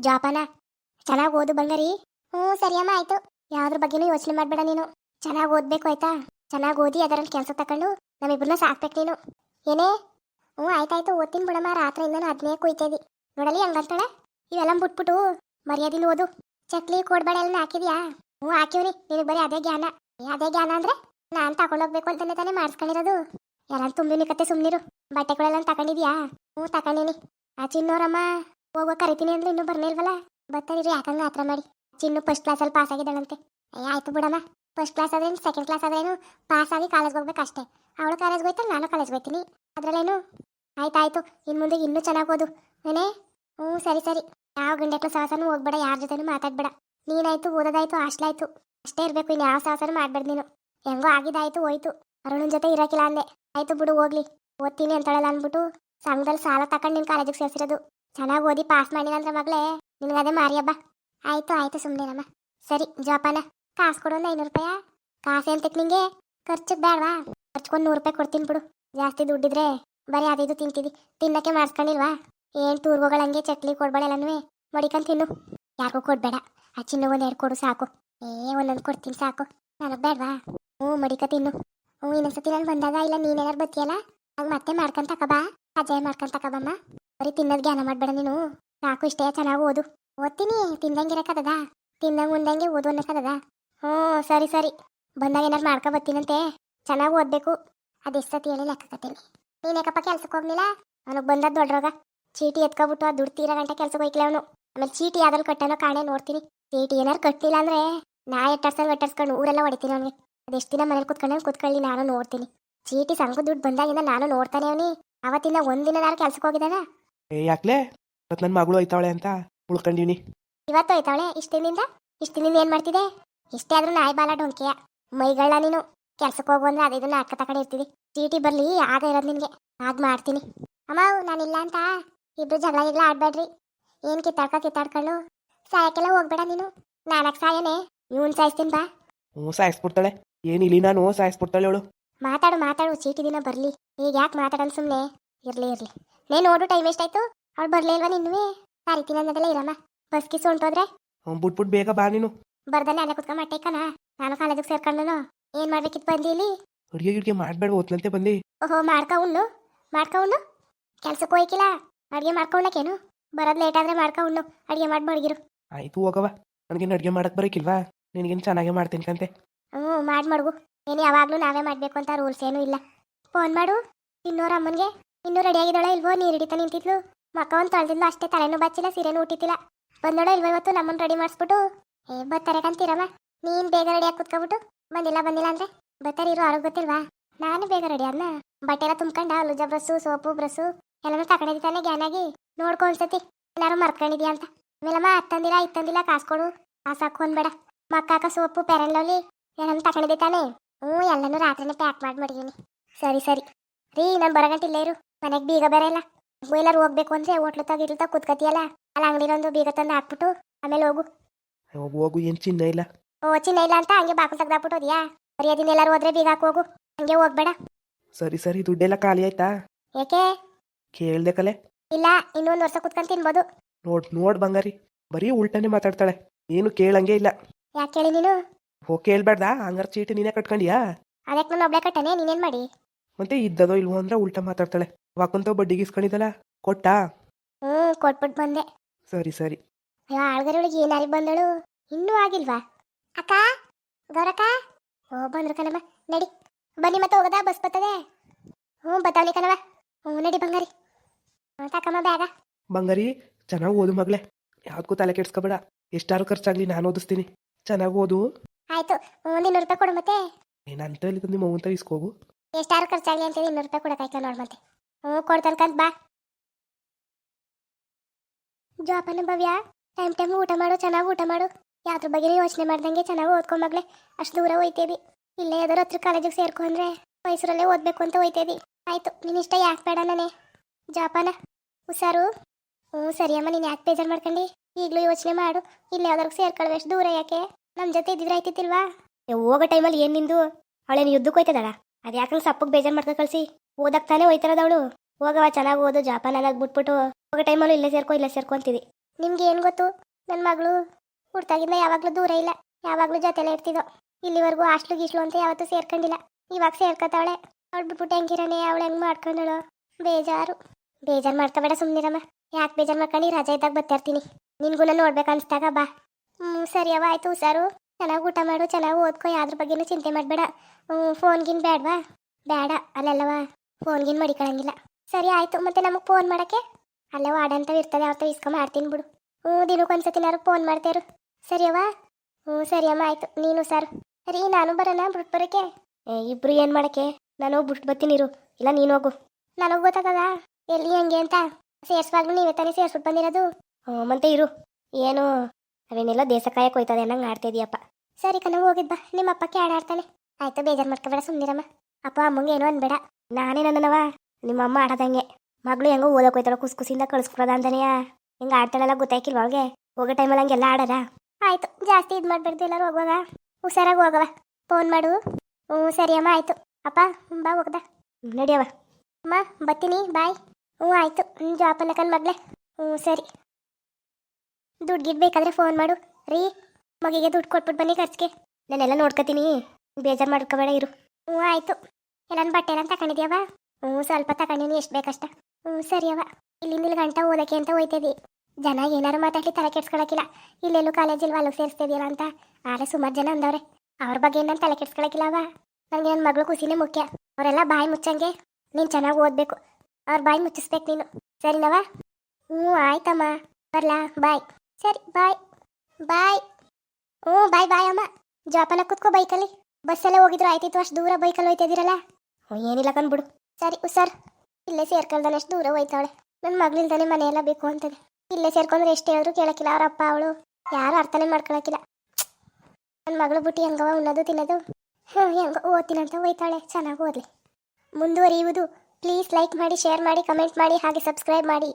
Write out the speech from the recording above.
ಜಾಪಾನ? ಚೆನ್ನಾಗಿ ಓದು ಬಂಗಾರಿ? ಹ್ಞೂ ಸರಿಯಮ್ಮ, ಆಯ್ತು. ಯಾವ್ದ್ರ ಬಗ್ಗೆನೂ ಯೋಚನೆ ಮಾಡಬೇಡ ನೀನು. ಚೆನ್ನಾಗಿ ಓದ್ಬೇಕು, ಆಯ್ತಾ? ಚೆನ್ನಾಗಿ ಓದಿ ಅದರಲ್ಲಿ ಕೆಲಸ ತಕೊಂಡು ನಮ್ಮಿಬ್ಬರನ್ನ ಸಾಕ್ಬೇಕು ನೀನು. ಏನೇ? ಹ್ಞೂ, ಆಯ್ತಾಯ್ತು. ಓದ್ತೀನಿ ಬಿಡಮ್ಮ. ರಾತ್ರಿಯಿಂದ ಅದನ್ನೇ ಕುಯ್ತೇವಿ. ನೋಡಲಿ, ಹಂಗಂತಾಳೆ? ಇವೆಲ್ಲ ಬಿಟ್ಬಿಟ್ಟು ಮರ್ಯಾದಿನ ಓದು. ಚಕ್ಲಿ ಕೊಡ್ಬೇಡ ಎಲ್ಲ ಹಾಕಿದ್ಯಾ? ಹ್ಞೂ, ಹಾಕಿವ್ರಿ. ನಿನಗೆ ಬರೀ ಅದೇ ಜ್ಞಾನ. ಅದೇ ಜ್ಞಾನ ಅಂದ್ರೆ ನಾನು ತಗೊಂಡೋಗ್ಬೇಕು ಅಂತಾನೆ ತಾನೇ ಮಾಡಿಸ್ಕೊಂಡಿರೋದು. ಯಾರು ತುಂಬಿನ ಕತೆ ಸುಮ್ಮನಿರು ಬಟ್ಟೆಗಳೆಲ್ಲ ತಗೊಂಡಿದ್ಯಾ? ಹ್ಞೂ, ತಗೊಂಡಿನಿ. ಆ ಚಿನ್ನೋರಮ್ಮ. ಹೋಗೋ ಕರಿತೀನಿ ಅಂದ್ರೆ ಇನ್ನೂ ಬರ್ನಿಲ್ವಲ್ಲ ಬರ್ತಾರಿರಿ ಯಾಕಂಗ ಆತರ ಮಾಡಿ. ಚಿನ್ನು ಫಸ್ಟ್ ಕ್ಲಾಸಲ್ಲಿ ಪಾಸ್ ಆಗಿದ್ದಾಳಂತೆ. ಏ, ಆಯ್ತು ಬಿಡಮ್ಮ. ಫಸ್ಟ್ ಕ್ಲಾಸ್ ಆದ್ರೆ ಸೆಕೆಂಡ್ ಕ್ಲಾಸ್ ಆದ್ರೇನು ಪಾಸ್ ಆಗಿ ಕಾಲೇಜ್ಗೆ ಹೋಗ್ಬೇಕಷ್ಟೇ ಅವಳು ಕಾಲೇಜ್ಗೆ ಹೋಯ್ತಾಳೆ, ನಾನು ಕಾಲೇಜ್ ಹೋಗ್ತೀನಿ ಅದ್ರಲ್ಲೇನು? ಆಯ್ತಾಯ್ತು ಇನ್ನು ಮುಂದೆ ಇನ್ನೂ ಚೆನ್ನಾಗಿ ಓದು. ಏನೇ? ಹ್ಞೂ, ಸರಿ ಸರಿ. ಯಾವ ಗಂಡೆಕ್ಳು ಸಾಹಸನೂ ಹೋಗ್ಬೇಡ, ಯಾರ ಜೊತೆನೂ ಮಾತಾಡ್ಬೇಡ. ನೀನಾಯ್ತು, ಓದೋದಾಯ್ತು ಆಯ್ತು ಅಷ್ಟೇ ಇರಬೇಕು ಇನ್ನು ಯಾವ ಸಾಹಸನೂ ಮಾಡ್ಬೇಡ ನೀನು. ಹೆಂಗೋ ಆಗಿದ್ದಾಯ್ತು, ಹೋಯ್ತು. ಅರುಣನ್ ಜೊತೆ ಇರೋಕಿಲ್ಲ ಅಂದೆ. ಆಯ್ತು ಬಿಡು, ಹೋಗ್ಲಿ. ಓದ್ತೀನಿ ಅಂತಳಲ್ಲ ಅಂದ್ಬಿಟ್ಟು ಸಂಘದಲ್ಲಿ ಸಾಲ ತಕೊಂಡು ನಿನ್ ಕಾಲೇಜಿಗೆ ಸೇರಿಸಿರೋದು. ಚೆನ್ನಾಗಿ ಓದಿ ಪಾಸ್ ಮಾಡಿಲ್ಲ ಮಗಳೇ ನಿಮ್ಗೆ ಅದೇ ಮಾರಿಯಬ್ಬ ಆಯ್ತು ಆಯ್ತು ಸುಮ್ಮನೆನಮ್ಮ ಸರಿ, ಜೋಪಾನ, ಕಾಸು ಕೊಡು ಒಂದು ಐನೂರು ರೂಪಾಯ. ಕಾಸು ಅಂತ ನಿಂಗೆ? ಖರ್ಚು ಬೇಡವಾ ಖರ್ಚ್ಕೊಂಡು ನೂರು ರೂಪಾಯಿ ಕೊಡ್ತೀನಿ ಬಿಡು. ಜಾಸ್ತಿ ದುಡ್ಡಿದ್ರೆ ಬರೀ ಅದಿದು ತಿಂತಿದ್ವಿ ತಿನ್ನಕ್ಕೆ ಮಾಡಿಸ್ಕೊಂಡಿಲ್ವಾ? ಏನು ತೂರ್ಗೋಗಳಂಗೆ ಚಕ್ಲಿ ಕೊಡ್ಬೇಡಲ್ಲನೂ ಮಡಿಕೊಂಡು ತಿನ್ನು. ಯಾರಿಗೂ ಕೊಡ್ಬೇಡ. ಆ ಚಿನ್ನ ಒಂದು ಎರಡು ಕೊಡು ಸಾಕು. ಏ, ಒಂದೊಂದು ಕೊಡ್ತೀನಿ ಸಾಕು. ನನಗೆ ಬೇಡವಾ ಹ್ಞೂ, ಮಡಿಕ ತಿನ್ನು. ಹ್ಞೂ, ಇನ್ನೊಂದ್ಸತಿ ನಾನು ಬಂದಾಗ ಇಲ್ಲ ನೀನೇನಾರು ಬತ್ತಿಯಲ್ಲ? ಹಂಗೆ ಮತ್ತೆ ಮಾಡ್ಕೊಂತ ತಕಬಾ. ಅಜಯ್ ಮಾಡ್ಕೊಂತ ತಕಬಮ್ಮ. ಬರೀ ತಿನ್ನೋದು ಜ್ಞಾನ ಮಾಡಬೇಡ ನೀನು. ಸಾಕು ಇಷ್ಟೇ, ಚೆನ್ನಾಗಿ ಓದು. ಓದ್ತೀನಿ ತಿಂದಂಗಿರಕ್ಕದ ತಿಂದಂಗೆ ಉಂದಂಗೆ ಓದು ಅನ್ನಕ್ಕದ ಹ್ಞೂ, ಸರಿ ಸರಿ. ಬಂದಾಗ ಏನಾರು ಮಾಡ್ಕೊ ಬರ್ತೀನಂತೆ. ಚೆನ್ನಾಗಿ ಓದಬೇಕು. ಅದೆಷ್ಟು ಸತಿ ಹೇಳಿ ಲೆಕ್ಕಕತ್ತೀನಿ ನೀನೇಕಪ್ಪ ಕೆಲ್ಸಕ್ಕೆ ಹೋಗ್ಲಿಲ್ಲ? ಅವನಿಗೆ ಬಂದದ್ದು ದೊಡ್ಡರೋಗ ಚೀಟಿ ಎತ್ಕೊಬಿಟ್ಟು ಆ ದುಡ್ಡು ತೀರ ಗಂಟೆ ಕೆಲ್ಸಕ್ಕೆ ಹೋಯ್ಕಿಲ್ಲ ಅವನು. ಆಮೇಲೆ ಚೀಟಿ ಯಾವ್ದ್ರಲ್ಲಿ ಕಟ್ಟನೋ ಕಾಣೆ ನೋಡ್ತೀನಿ. ಚೀಟಿ ಏನಾರು ಕಟ್ಟಿಲ್ಲ ಅಂದ್ರೆ ನಾ ಎಟ್ಟರ್ಸಲ್ಲಿ ಎಟ್ಟರ್ಸ್ಕೊಂಡು ಊರೆಲ್ಲ ಹೊಡಿತೀನಿ ಅವನಿಗೆ. ಅದೆಷ್ಟು ದಿನ ಮನೇಲಿ ಕುತ್ಕೊಂಡು ಕುತ್ಕೊಳ್ಳಿ, ನಾನು ನೋಡ್ತೀನಿ. ಚೀಟಿ ಸಂಘ ದುಡ್ಡು ಬಂದಾಗಿಂದ ನಾನು ನೋಡ್ತಾನೆ ಅವನಿ. ಅವತ್ತಿಂದ ಒಂದಿನ ನಾನು ಕೆಲ್ಸಕ್ಕೆ ಹೋಗಿದ್ದಾನ. ಯಾಕ್ಲೆ? ಇವತ್ತು ನನ್ನ ಮಗಳು ಐತಾವಳೆ ಅಂತ ಉಳ್ಕೊಂಡಿನಿ. ಇವತ್ತು ಹೋಯ್ತಾವಳೆ? ಇಷ್ಟ ದಿನದಿಂದ? ಇಷ್ಟ ದಿನದಿಂದ ಏನ್ ಮಾಡ್ತಿದೆ? ಇಷ್ಟೇ ಆದ್ರೂ ನಾಯಿ ಬಾಲ ಡೊಂಕಿಯ ಮೈಗಳ ನೀನು ಕೆಲ್ಸಕ್ಕೆ ಹೋಗು ಅಂದ್ರೆ ಅದನ್ನ ಅಕ್ಕ ತಕಡೆ ಇರ್ತೀವಿ. ಚೀಟಿ ಬರ್ಲಿ ಆಗ ಇರೋದು ನಿನ್ಗೆ. ಆಗ ಮಾಡ್ತೀನಿ. ಅಮ್ಮ ನಾನಿಲ್ಲ ಅಂತ? ಇಬ್ರು ಜಗಳ ಗಿಗಳ ಆಡ್ಬೇಡ್ರಿ. ಏನ್ ಕಿತ್ತಾಡ್ಕ ಕಿತ್ತಾಡ್ಕೊಂಡು ಸಾಯಕ್ಕೆಲ್ಲ ಹೋಗ್ಬೇಡ ನೀನು. ನಾನಕ್ ಸಾಯನೆ. ಇವನ್ ಸಾಯಿಸ್ತೀನಿ ಬಾ. ಹ್ಞೂ ಸಾಯಿಸ್ಬಿಡ್ತಾಳೆ. ಏನಿಲ್ಲ ನಾನು ಸಾಯಿಸ್ಬಿಡ್ತಾಳೆ ಅವಳು. ಮಾತಾಡು ಮಾತಾಡು. ಚೀಟಿ ದಿನ ಬರ್ಲಿ. ಈಗ ಯಾಕೆ ಮಾತಾಡಲ್ಲ ಸುಮ್ಮನೆ ಇರ್ಲಿ ಇರ್ಲಿ. ನೇ ನೋಡು ಟೈಮ್ ಎಷ್ಟಾಯ್ತು? ಅವ್ಳು ಬರ್ಲಿಲ್ವಾ ನಿನ್ನುವೆ? ಕರಿತೀನಿ ಅನ್ನೋದೆಲ್ಲ ಇರಮ್ಮ. ಬಸ್ ಕಿಸ್ ಹೊಂಟೋದ್ರೆ ಬುಟ್ ಬಿಟ್ಬಿಟ್ಟು ಬೇಗ ಬಾ ನೀನು. ಬರ್ದಲ್ಲೇ ಅಲ್ಲೇ ಕುತ್ಕೊಂಡ್ ಮಟ್ಟೈಕನ ನಾನು ಕಾಲೇಜಿಗೆ ಸೇರ್ಕೊಂಡನು ಏನ್ ಮಾಡ್ಬೇಕಿತ್ತು ಬಂದಿ ಇಲ್ಲಿ? ಅಡುಗೆ ಗಿಡ್ಗೆ ಮಾಡ್ಬೇಡ ಓದ್ಲಂತೆ ಬಂದಿ. ಓಹೋ ಮಾಡ್ಕ ಉಣ್ಣು. ಮಾಡ್ಕ ಉಣ್ಣು. ಕೆಲ್ಸಕ್ಕೆ ಹೋಯ್ಕಿಲ್ಲ. ಅಡುಗೆ ಮಾಡ್ಕೊಂಡಕೇನು ಬರೋದ್ ಲೇಟ್ ಆದ್ರೆ ಮಾಡ್ಕ ಉಣ್ಣು. ಅಡುಗೆ ಮಾಡಿ ಮಡಗಿರು ಆಯ್ತು ಹೋಗವ ನನಗೇನು ಅಡುಗೆ ಮಾಡಕ್ಕೆ ಬರೋಕ್ಕಿಲ್ವಾ ನಿನಗೇನು ಚೆನ್ನಾಗೇ ಮಾಡ್ತೀನಿ ಕಂತೆ. ಹ್ಞೂ ಮಾಡಿ ಮಡಗು ಏನು ಯಾವಾಗಲೂ ನಾವೇ ಮಾಡಬೇಕು ಅಂತ ರೂಲ್ಸ್ ಏನೂ ಇಲ್ಲ. ಫೋನ್ ಮಾಡು. ಇನ್ನೋರ ಅಮ್ಮನಿಗೆ. ಇನ್ನೂ ರೆಡಿ ಆಗಿದ್ದಾಳೆ ಇಲ್ವೋ ನೀರು ಹಿಡಿತಾ ನಿಂತಿದ್ಲು? ಮಕ್ಕ ಒಂದು ತೊಳೆದಿಲ್ಲ ಅಷ್ಟೇ, ತಲೆನೂ ಬಚ್ಚಿಲ್ಲ ಸೀರೆನೂ ಊಟಿತಿಲ್ಲ ಬಂದೋಳ ಇಲ್ವೋ ಇವತ್ತು ನಮ್ಮನ್ನು ರೆಡಿ ಮಾಡಿಸ್ಬಿಟ್ಟು? ಏ, ಬರ್ತಾರೆ ಕಂತೀರಮ್ಮ. ನೀನು ಬೇಗ ರೆಡಿ ಆಗಿ ಕುತ್ಕೊಬಿಟ್ಟು. ಬಂದಿಲ್ಲ ಬಂದಿಲ್ಲ ಅಂದ್ರೆ? ಬರ್ತಾರೆ, ಇರೋ ಅವ್ರಿಗೆ ಗೊತ್ತಿಲ್ವಾ? ನಾನು ಬೇಗ ರೆಡಿ ಅದ್ನ ಬಟ್ಟೆ ಎಲ್ಲ ತುಂಬ್ಕೊಂಡ, ಲುಜ ಬ್ರಸ್ಸು, ಸೋಪು, ಬ್ರಸ್ಸು, ಎಲ್ಲನೂ ತಗೊಂಡಿದ್ದಾನೆ ಗ್ಯಾನಾಗಿ ನೋಡ್ಕೊ ಅನ್ಸತಿ ಎಲ್ಲಾರು ಮರ್ಕೊಂಡಿದ್ಯಾ ಅಂತ. ಆಮೇಲಮ್ಮ ಹತ್ತಂದಿಲ್ಲ, ಇತ್ತಂದಿಲ್ಲ, ಕಾಸ್ಕೊಡು. ಕೊಡು ಕಾಸು ಹಾಕು ಅನ್ಬೇಡ ಮಕ್ಕಾಕ ಸೋಪು ಪೆರಲ್ಲೋಲಿ ಎಲ್ಲನೂ ತಗೊಂಡಿದ್ದೆ ತಾನೆ. ಹ್ಞೂ, ಎಲ್ಲನೂ ರಾತ್ರಿನೇ ಪ್ಯಾಕ್ ಮಾಡಿ ಮಡಗೀನಿ. ಸರಿ ಸರಿ. ರೀ ನಾನು ಬರಗಂಟಿಲ್ಲ ಇರು. ಮನೆಗೆ ಬೀಗ ಬರಲ್ಲ ಎಲ್ಲರೂ ಹೋಗ್ಬೇಕು ಅಂದ್ರೆ ಹೋಟ್ಲು ತಗ ಇರ್ಲು ತಗ ಕುತ್ಕತಿಯಲ್ಲ ಅಲ್ಲಿ ಅಂಗಡಿನೊಂದು ಬೀಗ ತಂದು ಹಾಕ್ಬಿಟ್ಟು ಆಮೇಲೆ ಹೋಗು. ಹೋಗು ಹೋಗು ಏನು ಚಿನ್ನ ಇಲ್ಲ. ಓ ಚಿನ್ನ ಇಲ್ಲ ಅಂತ ಹಂಗೆ ಬಾಕಲ್ ತೆಗ್ದಾಕ್ಬಿಟ್ಟು ಹೋದ್ಯಾ? ಬರೀ ಅದನ್ನ ಎಲ್ಲಾರು ಹೋದ್ರೆ ಬೀಗ ಹಾಕಿ ಹೋಗು. ಹಂಗೆ ಹೋಗ್ಬೇಡ. ಸರಿ ಸರಿ ದುಡ್ಡೆಲ್ಲ ಖಾಲಿ ಆಯ್ತಾ? ಏಕೆ? ಕೇಳ್ದೆ ಕಲೆ. ಇಲ್ಲ ಇನ್ನೊಂದು ವರ್ಷ ಕುತ್ಕೊಂಡು ತಿನ್ಬೋದು. ನೋಡ್ ನೋಡ್ ಬಂಗಾರಿ. ಬರೀ ಉಲ್ಟಾನೆ ಮಾತಾಡ್ತಾಳೆ. ಏನು ಕೇಳಂಗೆ ಇಲ್ಲ. ಯಾಕೆ ಕೇಳಿ ನೀನು? ಹೋ ಕೇಳ್ಬೇಡ್ದಾ ಹಂಗಾರ ಚೀಟಿ ನೀನೇ ಕಟ್ಕೊಂಡಿಯಾ? ಅದಕ್ಕೆ ನಾನು ಒಬ್ಳೆ ಕಟ್ಟನೆ ನೀನೇನ್ ಮಾಡಿ? ಮತ್ತೆ ಇದ್ದದೋ ಇಲ್ವೋ ಅಂದ್ರೆ ಉಲ್ಟಾ ಮಾತಾಡ್ತಾಳೆ. ವಾಕಂತ ಬಡ್ಡಿಗೆ ಇಸ್ಕೊಂಡಿದ್ದಲ್ಲ ಕೊಟ್ಟಾ? ಹ್ಞೂ ಕೊಟ್ಬಿಟ್ಟು ಬಂದೆ. ಸರಿ ಸರಿ. ಅಯ್ಯೋ ಆಳ್ಗರೊಳಗೆ ಏನಾಗಿ ಬಂದಳು? ಇನ್ನೂ ಆಗಿಲ್ವಾ? ಅಕ್ಕ ಗೌರಕ್ಕ? ಓ ಬಂದ್ರು ಕಣಮ್ಮ. ನಡಿ. ಬನ್ನಿ ಮತ್ತೆ ಹೋಗದ? ಬಸ್ ಬರ್ತದೆ? ಹ್ಞೂ ಬತ್ತಾವಲಿ ಕಣವ ಹ್ಞೂ ನಡಿ ಬಂಗಾರಿ. ಹ್ಞೂ ತಕಮ್ಮ ಬ್ಯಾಗ. ಬಂಗಾರಿ ಚೆನ್ನಾಗಿ ಓದು ಮಗಳೇ. ಯಾವ್ದಕ್ಕೂ ತಲೆ ಕೆಡ್ಸ್ಕೊಬೇಡ. ಎಷ್ಟಾರು ಖರ್ಚಾಗ್ಲಿ ನಾನು ಓದಿಸ್ತೀನಿ. ಚೆನ್ನಾಗಿ ಓದು. ಆಯ್ತು ಒಂದು ಇನ್ನೂರು ರೂಪಾಯಿ ಕೊಡು ಮತ್ತೆ. ಏನಂತ ಹೇಳಿದ್ರು ನಿಮ್ಮ ಅವ್ವಂತ ಇಸ್ಕೋಗು. ಎಷ್ಟಾರು ಖರ್ಚಾಗಲಿ ಅಂತೇಳಿ ಇನ್ನೂರು ರೂಪಾಯಿ ಕೊಡೋಕಾಯ್ತು ನೋಡ್ ಮತ್ತೆ. ಹ್ಞೂ ಕೊಡ್ತನ್ಕಂತ ಬಾ. ಜೋಪಾನ ಭವ್ಯ, ಟೈಮ್ ಟೈಮ್ ಊಟ ಮಾಡು, ಚೆನ್ನಾಗಿ ಊಟ ಮಾಡು. ಯಾವ್ದ್ರ ಬಗ್ಗೆ ಯೋಚನೆ ಮಾಡ್ದಂಗೆ ಚೆನ್ನಾಗಿ ಓದ್ಕೊಂಡ್ ಮಗ್ಳೆ. ಅಷ್ಟು ದೂರ ಹೋಯ್ತೇದಿ ಇಲ್ಲೇ ಯಾವ್ದಾರು ಹತ್ರ ಕಾಲೇಜಿಗೆ ಸೇರ್ಕೊ ಅಂದ್ರೆ ಮೈಸೂರಲ್ಲೇ ಓದ್ಬೇಕು ಅಂತ ಹೋಯ್ತೇದಿ ಆಯ್ತು, ನೀನ್ ಇಷ್ಟ ಯಾಕೆ ಬೇಡ ನಾನೇ. ಜೋಪಾನ, ಹುಷಾರು? ಹ್ಞೂ ಸರಿಯಮ್ಮ ನೀನು ಯಾಕೆ ಬೇಜಾರು ಮಾಡ್ಕೊಂಡು? ಈಗಲೂ ಯೋಚನೆ ಮಾಡು. ಇಲ್ಲ ಯಾವ್ದಾರು ಸೇರ್ಕೊಳ್ಳೋ ಎಷ್ಟು ದೂರ ಯಾಕೆ? ನಮ್ಮ ಜೊತೆ ಇದ್ದಿದ್ರೆ ಆಯ್ತಿತ್ತಿಲ್ವಾ? ಹೋಗೋ ಟೈಮಲ್ಲಿ ಏನು ನಿಂದು? ಅವಳೇನು ಯುದ್ಧಕ್ಕೆ ಹೋಯ್ತದಳ ಅದು ಯಾಕಂದ್ರೆ ಸಪ್ಪಗೆ ಬೇಜಾರು ಮಾಡ್ಕೊ ಕಳ್ಸಿ? ಓದಕ್ ತಾನೇ ಹೋಯ್ತಾರದವಳು ಹೋಗವ ಚೆನ್ನಾಗಿ ಓದು ಜಾಪಾನಲ್ಲಿ ಬಿಟ್ಬಿಟ್ಟು ಹೋಗೋ ಟೈಮಲ್ಲೂ ಇಲ್ಲೇ ಸೇರ್ಕೊ ಇಲ್ಲೇ ಸೇರ್ಕೊ ಅಂತಿದ್ವಿ ನಿಮ್ಗೆ ಏನು ಗೊತ್ತು? ನನ್ನ ಮಗಳು ಹುಡ್ತಾಗಿಂದ ಯಾವಾಗಲೂ ದೂರ ಇಲ್ಲ. ಯಾವಾಗಲೂ ಜೊತೆಲೇ ಇರ್ತಿದ್ದೋ ಇಲ್ಲಿವರೆಗೂ ಹಾಸ್ಟ್ಲು ಗೀಸ್ಲು ಅಂತ ಯಾವತ್ತೂ ಸೇರ್ಕೊಂಡಿಲ್ಲ. ಇವಾಗ ಸೇರ್ಕೊತಾವಳೆ ಅವಳು ಬಿಟ್ಬಿಟ್ಟು ಹೆಂಗಿರಾನೆ ಅವಳು ಹೆಂಗೆ ಮಾಡ್ಕೊಂಡಳು? ಬೇಜಾರು. ಬೇಜಾರು ಮಾಡ್ಕೋಬೇಡ ಸುಮ್ಮನಿರಮ್ಮ ಯಾಕೆ ಬೇಜಾರು ಮಾಡ್ಕೊಂಡು? ರಜೆ ಇದ್ದಾಗ ಬರ್ತಿರ್ತೀನಿ ನಿನ್ಗೂ ನಾನು ನೋಡ್ಬೇಕು ಅನಿಸ್ದಾಗ ಬಾ. ಹ್ಞೂ ಸರಿ ಅವ ಆಯ್ತು, ಹುಷಾರು. ಚೆನ್ನಾಗಿ ಊಟ ಮಾಡು, ಚೆನ್ನಾಗಿ ಓದ್ಕೊ, ಯಾವ್ದ್ರ ಬಗ್ಗೆನೂ ಚಿಂತೆ ಮಾಡಬೇಡ. ಫೋನ್ಗಿನ್ ಬೇಡವಾ ಬೇಡ ಅಲ್ಲೆಲ್ಲವ? ಫೋನ್ಗಿನ್ ಮಡಿಕೊಳ್ಳಂಗಿಲ್ಲ ಸರಿ, ಆಯ್ತು. ಮತ್ತೆ ನಮಗೆ ಫೋನ್ ಮಾಡಕ್ಕೆ? ಅಲ್ಲೇ ಆಡಂತ ಇರ್ತದೆ, ಯಾವತ್ತೋ ಇಸ್ಕೊ ಮಾಡ್ತೀನಿ ಬಿಡು. ಹ್ಞೂ ದಿನಕ್ಕೊಂದ್ಸತಿನಾರು ಫೋನ್ ಮಾಡ್ತೇರು ಸರಿಯವ್ವ ಹ್ಞೂ ಸರಿ ಅಮ್ಮ, ಆಯ್ತು. ನೀನು ಸರ್. ಸರಿ, ನಾನು ಬರೋಣ ಬಿಟ್ಟು ಬರೋಕ್ಕೆ ಇಬ್ರು ಏನು ಮಾಡಕ್ಕೆ? ನಾನು ಬಿಟ್ಟು ಬರ್ತೀನಿ ಇರು. ಇಲ್ಲ, ನೀನು ಹೋಗು. ನನಗೆ ಗೊತ್ತಾಗದ? ಎಲ್ಲಿ, ಹಂಗೆ ಅಂತ? ಸೇರ್ಸುವಾಗ್ಲೂ ನೀವೇ ತಾನೇ ಸೇರ್ಸ್ಬಿಟ್ಟು ಬಂದಿರೋದು? ಹ್ಞೂ ಮತ್ತೆ ಇರು. ಏನು? ಅವೇನೆಲ್ಲ ದೇಸಕಾಯಕ್ಕೆ ಹೋಯ್ತದೆ ನಂಗೆ ಸರಿ ಕಣ ಹೋಗಿದ್ ಬಾ. ನಿಮ್ಮ ಅಪ್ಪಕ್ಕೆ ಆಡಾಡ್ತಾನೆ ಆಯ್ತು, ಬೇಜಾರು ಮಾಡ್ಕೋಬೇಡ ಸುಮ್ಮನಿರಮ್ಮ ಅಪ್ಪ, ಅಮ್ಮಂಗೆ ಏನೋ ಅನ್ಬೇಡ. ನಾನೇ ನನ್ನವ ನಿಮ್ಮ ಅಮ್ಮ ಆಡೋದಂಗೆ. ಮಗಳು ಹೆಂಗೋ ಓದಕ್ಕೆ ಹೋಯ್ತಾಳ ಕುಸ್ ಕುಸಿಂದ ಕಳಿಸ್ಕೊಡೋದ ಅಂತಾನೆಯ ಹಿಂಗೆ ಆಡ್ತಾಳೆಲ್ಲ, ಗೊತ್ತಾಯ್ಕಿಲ್ವ ಅವಳಿಗೆ ಹೋಗೋ ಟೈಮಲ್ಲಿ ಹಂಗೆಲ್ಲ ಆಡೋದ? ಆಯ್ತು, ಜಾಸ್ತಿ ಇದು ಮಾಡ್ಬಾರ್ದು ಎಲ್ಲರೂ ಹೋಗುವಾಗ. ಹುಷಾರಾಗಿ ಹೋಗವ ಫೋನ್ ಮಾಡು. ಹ್ಞೂ ಸರಿ ಅಮ್ಮ, ಆಯ್ತು. ಅಪ್ಪ ಬಾ, ಹೋಗ್ದ. ನಡಿಯವ ಅಮ್ಮ, ಬರ್ತೀನಿ, ಬಾಯ್. ಹ್ಞೂ ಆಯ್ತು. ಹ್ಞೂ ಜಾಪನ್ನ ಕಣ್ ಮಗಳೇ. ಹ್ಞೂ ಸರಿ. ದುಡ್ಡು ಗಿಡ್ಬೇಕಾದ್ರೆ ಫೋನ್ ಮಾಡು. ರೀ. ಮಗಿಗೆ ದುಡ್ಡು ಕೊಟ್ಬಿಟ್ಟು ಬನ್ನಿ ಖರ್ಚಿಗೆ. ನಾನೆಲ್ಲ ನೋಡ್ಕೊತೀನಿ. ಬೇಜಾರು ಮಾಡ್ಕೋಬೇಡ ಇರು. ಹ್ಞೂ, ಆಯ್ತು. ಎಲ್ಲಾನು ಬಟ್ಟೆ ಎಲ್ಲ ತಗೊಂಡಿದ್ಯಾವ ಹ್ಞೂ, ಸ್ವಲ್ಪ ತಗೊಂಡಿನಿ, ಎಷ್ಟು ಬೇಕಷ್ಟ? ಹ್ಞೂ, ಸರಿ ಅವ ಇಲ್ಲಿಂದ ಇಲ್ಲಿ ಗಂಟ ಓದಕ್ಕೆ ಅಂತ ಹೋಯ್ತಿದ್ವಿ ಜನ ಏನಾರು ಮಾತಾಡ್ಲಿ, ತಲೆ ಕೆಡ್ಸ್ಕೊಳಕಿಲ್ಲ. ಇಲ್ಲೆಲ್ಲೂ ಕಾಲೇಜಲ್ಲಿ ಅಲ್ಲಿ ಸೇರಿಸ್ತಿದ್ಯಲ್ಲ ಅಂತ. ಆರೆ ಸುಮಾರು ಜನ ಅಂದವ್ರೆ. ಅವ್ರ ಬಗ್ಗೆ ನಾನು ತಲೆ ಕೆಡ್ಸ್ಕೊಳಕಿಲ್ಲ ಅವ ನನಗೆ ನನ್ನ ಮಗಳು ಖುಷಿನೇ ಮುಖ್ಯ. ಅವರೆಲ್ಲ ಬಾಯಿ ಮುಚ್ಚಂಗೆ ನೀನು ಚೆನ್ನಾಗಿ ಓದಬೇಕು. ಅವ್ರ ಬಾಯಿ ಮುಚ್ಚಿಸ್ಬೇಕು ನೀನು. ಸರಿನವ ಹ್ಞೂ, ಆಯ್ತಮ್ಮ. ಬರ್ಲಾ, ಬಾಯ್. ಸರಿ, ಬಾಯ್. ಬಾಯ್. ಹ್ಞೂ, ಬಾಯ್ ಬಾಯ್ ಅಮ್ಮ. ಜಾಪನ ಕುತ್ಕೋ ಬೈಕಲ್ಲಿ. ಬಸ್ಸಲ್ಲೇ ಹೋಗಿದ್ರು, ಆಯ್ತಿತ್ತು, ಅಷ್ಟು ದೂರ ಬೈಕಲ್ಲಿ ಹೋಯ್ತಿದ್ದೀರಲ್ಲ? ಹ್ಞೂ, ಏನಿಲ್ಲ ಕಂದ್ಬಿಡು ಸರಿ, ಹುಷಾರ್. ಇಲ್ಲೇ ಸೇರ್ಕೊಳ್ದಾನೆ, ಅಷ್ಟು ದೂರ ಹೋಯ್ತಾಳೆ ನನ್ನ ಮಗಳಿಲ್ದಾನೆ ಮನೆಯೆಲ್ಲ ಬೇಕು ಅಂತದೆ. ಇಲ್ಲೇ ಸೇರ್ಕೊಂಡ್ರೆ ಎಷ್ಟು ಹೇಳಿದ್ರು ಕೇಳಕ್ಕಿಲ್ಲ, ಅವ್ರ ಅಪ್ಪ, ಅವಳು. ಯಾರು ಅರ್ಥನೇ ಮಾಡ್ಕೊಳಕಿಲ್ಲ ನನ್ನ ಮಗಳು ಬಿಟ್ಟು ಹೆಂಗವ ಉಣ್ಣೋದು, ತಿನ್ನೋದು? ಹ್ಞೂ, ಹೆಂಗೋ ಓದ್ತೀನಂತ ಹೋಯ್ತಾಳೆ, ಚೆನ್ನಾಗಿ ಓದಲಿ. ಮುಂದುವರಿಯುವುದು, ಪ್ಲೀಸ್ ಲೈಕ್ ಮಾಡಿ, ಶೇರ್ ಮಾಡಿ, ಕಮೆಂಟ್ ಮಾಡಿ, ಹಾಗೆ ಸಬ್ಸ್ಕ್ರೈಬ್ ಮಾಡಿ.